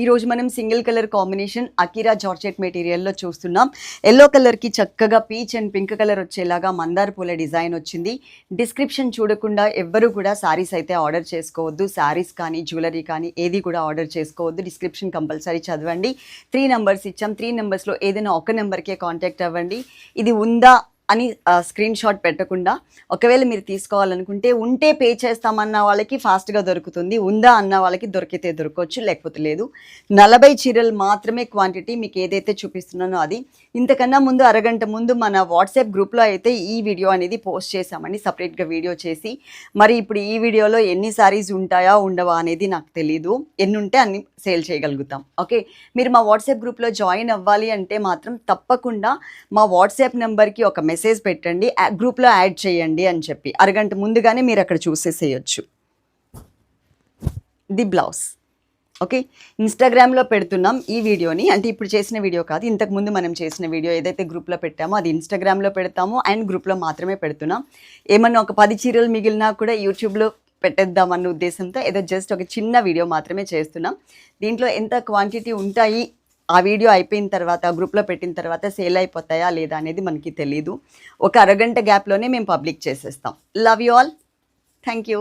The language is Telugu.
ఈరోజు మనం సింగిల్ కలర్ కాంబినేషన్ అకిరా జార్జెట్ మెటీరియల్లో చూస్తున్నాం. ఎల్లో కలర్కి చక్కగా పీచ్ అండ్ పింక్ కలర్ వచ్చేలాగా మందార పూల డిజైన్ వచ్చింది. డిస్క్రిప్షన్ చూడకుండా ఎవ్వరూ కూడా శారీస్ అయితే ఆర్డర్ చేసుకోవద్దు. శారీస్ కానీ జ్యువెలరీ కానీ ఏది కూడా ఆర్డర్ చేసుకోవద్దు. డిస్క్రిప్షన్ కంపల్సరీ చదవండి. త్రీ నెంబర్స్ ఇచ్చాం. త్రీ నెంబర్స్లో ఏదైనా ఒక నెంబర్కే కాంటాక్ట్ అవ్వండి. ఇది ఉందా అని స్క్రీన్ షాట్ పెట్టకుండా ఒకవేళ మీరు తీసుకోవాలనుకుంటే ఉంటే పే చేస్తామన్న వాళ్ళకి ఫాస్ట్గా దొరుకుతుంది ఉందా అన్న వాళ్ళకి దొరికితే దొరకవచ్చు లేకపోతే లేదు. నలభై చీరలు మాత్రమే క్వాంటిటీ మీకు ఏదైతే చూపిస్తున్నానో అది. ఇంతకన్నా ముందు అరగంట ముందు మన వాట్సాప్ గ్రూప్లో అయితే ఈ వీడియో అనేది పోస్ట్ చేశామని సపరేట్గా వీడియో చేసి. మరి ఇప్పుడు ఈ వీడియోలో ఎన్ని సారీస్ ఉంటాయా ఉండవా అనేది నాకు తెలీదు. ఎన్ని ఉంటే అన్ని సేల్ చేయగలుగుతాం. ఓకే? మీరు మా వాట్సాప్ గ్రూప్లో జాయిన్ అవ్వాలి అంటే మాత్రం తప్పకుండా మా వాట్సాప్ నెంబర్కి ఒక మెసేజ్ మెసేజ్ పెట్టండి గ్రూప్లో యాడ్ చేయండి అని చెప్పి. అరగంట ముందుగానే మీరు అక్కడ చూసేసేయచ్చు. The blouse. ఓకే? ఇన్స్టాగ్రామ్లో పెడుతున్నాం ఈ వీడియోని. అంటే ఇప్పుడు చేసిన వీడియో కాదు ఇంతకు ముందు మనం చేసిన వీడియో ఏదైతే గ్రూప్లో పెట్టామో అది ఇన్స్టాగ్రామ్లో పెడతాము అండ్ గ్రూప్లో మాత్రమే పెడుతున్నాం. ఏమన్నా ఒక పది చీరలు మిగిలినా కూడా యూట్యూబ్లో పెట్టేద్దామన్న ఉద్దేశంతో ఏదో జస్ట్ ఒక చిన్న వీడియో మాత్రమే చేస్తున్నాం. దీంట్లో ఎంత క్వాంటిటీ ఉంటాయి ఆ వీడియో అయిపోయిన తర్వాత గ్రూప్లో పెట్టిన తర్వాత సేల్ అయిపోతాయా లేదా అనేది మనకి తెలీదు. ఒక అరగంట గ్యాప్లోనే మేము పబ్లిక్ చేసేస్తాం. Love you all thank you